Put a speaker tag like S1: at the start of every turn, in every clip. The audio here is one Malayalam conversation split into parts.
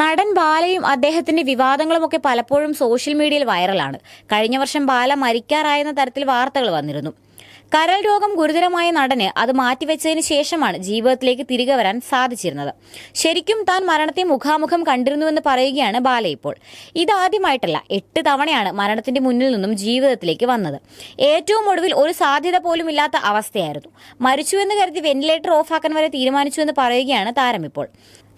S1: നടൻ ബാലയും അദ്ദേഹത്തിന്റെ വിവാദങ്ങളും ഒക്കെ പലപ്പോഴും സോഷ്യൽ മീഡിയയിൽ വൈറലാണ് കഴിഞ്ഞ വർഷം ബാല മരിക്കാറായെന്ന തരത്തിൽ വാർത്തകൾ വന്നിരുന്നു കരൾ രോഗം ഗുരുതരമായ നടന് അത് മാറ്റിവെച്ചതിന് ശേഷമാണ് ജീവിതത്തിലേക്ക് തിരികെ വരാൻ സാധിച്ചിരുന്നത് ശരിക്കും താൻ മരണത്തെ മുഖാമുഖം കണ്ടിരുന്നുവെന്ന് പറയുകയാണ് ബാല ഇപ്പോൾ ഇതാദ്യമായിട്ടല്ല എട്ട് തവണയാണ് മരണത്തിന്റെ മുന്നിൽ നിന്നും ജീവിതത്തിലേക്ക് വന്നത് ഏറ്റവും ഒടുവിൽ ഒരു സാധ്യത പോലും ഇല്ലാത്ത അവസ്ഥയായിരുന്നു മരിച്ചുവെന്ന് കരുതി വെന്റിലേറ്റർ ഓഫാക്കാൻ വരെ തീരുമാനിച്ചുവെന്ന് പറയുകയാണ് താരം ഇപ്പോൾ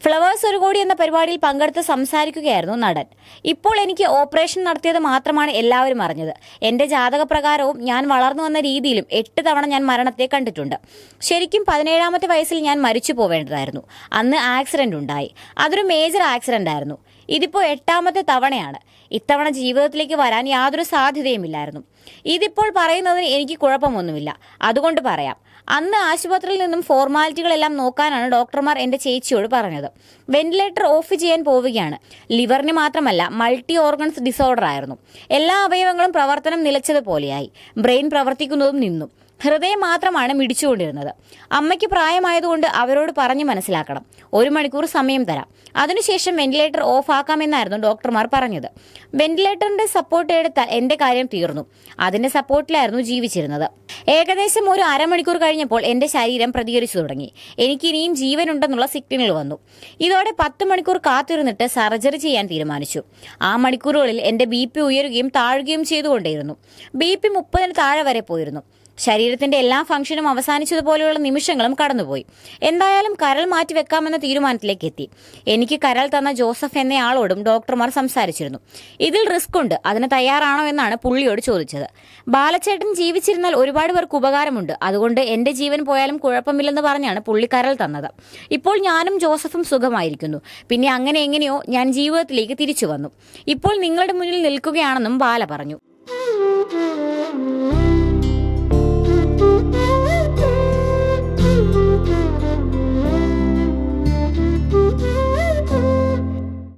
S1: ഫ്ലവേഴ്സ് ഒരു കോടി എന്ന പരിപാടിയിൽ പങ്കെടുത്ത് സംസാരിക്കുകയായിരുന്നു നടൻ ഇപ്പോൾ എനിക്ക് ഓപ്പറേഷൻ നടത്തിയത് മാത്രമാണ് എല്ലാവരും അറിഞ്ഞത് എൻ്റെ ജാതകപ്രകാരവും ഞാൻ വളർന്നു വന്ന രീതിയിലും എട്ട് തവണ ഞാൻ മരണത്തെ കണ്ടിട്ടുണ്ട് ശരിക്കും പതിനേഴാമത്തെ വയസ്സിൽ ഞാൻ മരിച്ചു പോവേണ്ടതായിരുന്നു അന്ന് ആക്സിഡൻ്റ് ഉണ്ടായി അതൊരു മേജർ ആക്സിഡൻ്റ് ആയിരുന്നു ഇതിപ്പോൾ എട്ടാമത്തെ തവണയാണ് ഇത്തവണ ജീവിതത്തിലേക്ക് വരാൻ യാതൊരു സാധ്യതയുമില്ലായിരുന്നു ഇതിപ്പോൾ പറയുന്നതിന് എനിക്ക് കുഴപ്പമൊന്നുമില്ല അതുകൊണ്ട് പറയാം അന്ന് ആശുപത്രിയിൽ നിന്നും ഫോർമാലിറ്റികളെല്ലാം നോക്കാനാണ് ഡോക്ടർമാർ എൻ്റെ ചേച്ചിയോട് പറഞ്ഞത് വെന്റിലേറ്റർ ഓഫ് ചെയ്യാൻ പോവുകയാണ് ലിവറിന് മാത്രമല്ല മൾട്ടി ഓർഗൻസ് ഡിസോർഡർ ആയിരുന്നു എല്ലാ അവയവങ്ങളും പ്രവർത്തനം നിലച്ചതുപോലെയായി ബ്രെയിൻ പ്രവർത്തിക്കുന്നതും നിന്നു ഹൃദയം മാത്രമാണ് മിടിച്ചുകൊണ്ടിരുന്നത് അമ്മയ്ക്ക് പ്രായമായതുകൊണ്ട് അവരോട് പറഞ്ഞു മനസ്സിലാക്കണം ഒരു മണിക്കൂർ സമയം തരാം അതിനുശേഷം വെന്റിലേറ്റർ ഓഫ് ആക്കാമെന്നായിരുന്നു ഡോക്ടർമാർ പറഞ്ഞത് വെന്റിലേറ്ററിന്റെ സപ്പോർട്ട് എടുത്ത എന്റെ കാര്യം തീർന്നു അതിന്റെ സപ്പോർട്ടിലായിരുന്നു ജീവിച്ചിരുന്നത് ഏകദേശം ഒരു അരമണിക്കൂർ കഴിഞ്ഞപ്പോൾ എന്റെ ശരീരം പ്രതികരിച്ചു തുടങ്ങി എനിക്ക് ഇനിയും ജീവനുണ്ടെന്നുള്ള സിഗ്നൽ വന്നു ഇതോടെ പത്ത് മണിക്കൂർ കാത്തിരുന്നിട്ട് സർജറി ചെയ്യാൻ തീരുമാനിച്ചു ആ മണിക്കൂറുകളിൽ എന്റെ ബി ഉയരുകയും താഴുകയും ചെയ്തുകൊണ്ടേയിരുന്നു ബി പി മുപ്പതിന് താഴെ വരെ പോയിരുന്നു ശരീരത്തിന്റെ എല്ലാ ഫംഗ്ഷനും അവസാനിച്ചതുപോലെയുള്ള നിമിഷങ്ങളും കടന്നുപോയി എന്തായാലും കരൾ മാറ്റിവെക്കാമെന്ന തീരുമാനത്തിലേക്ക് എത്തി എനിക്ക് കരൾ തന്ന ജോസഫ് എന്നയാളോടും ഡോക്ടർമാർ സംസാരിച്ചിരുന്നു ഇതിൽ റിസ്ക് ഉണ്ട് അതിന് തയ്യാറാണോ എന്നാണ് പുള്ളിയോട് ചോദിച്ചത് ബാലച്ചേട്ടൻ ജീവിച്ചിരുന്നാൽ ഒരുപാട് പേർക്ക് ഉപകാരമുണ്ട് അതുകൊണ്ട് എന്റെ ജീവൻ പോയാലും കുഴപ്പമില്ലെന്ന് പറഞ്ഞാണ് പുള്ളി കരൾ തന്നത് ഇപ്പോൾ ഞാനും ജോസഫും സുഖമായിരിക്കുന്നു പിന്നെ അങ്ങനെ എങ്ങനെയോ ഞാൻ ജീവിതത്തിലേക്ക് തിരിച്ചു വന്നു ഇപ്പോൾ നിങ്ങളുടെ മുന്നിൽ നിൽക്കുകയാണെന്നും ബാല പറഞ്ഞു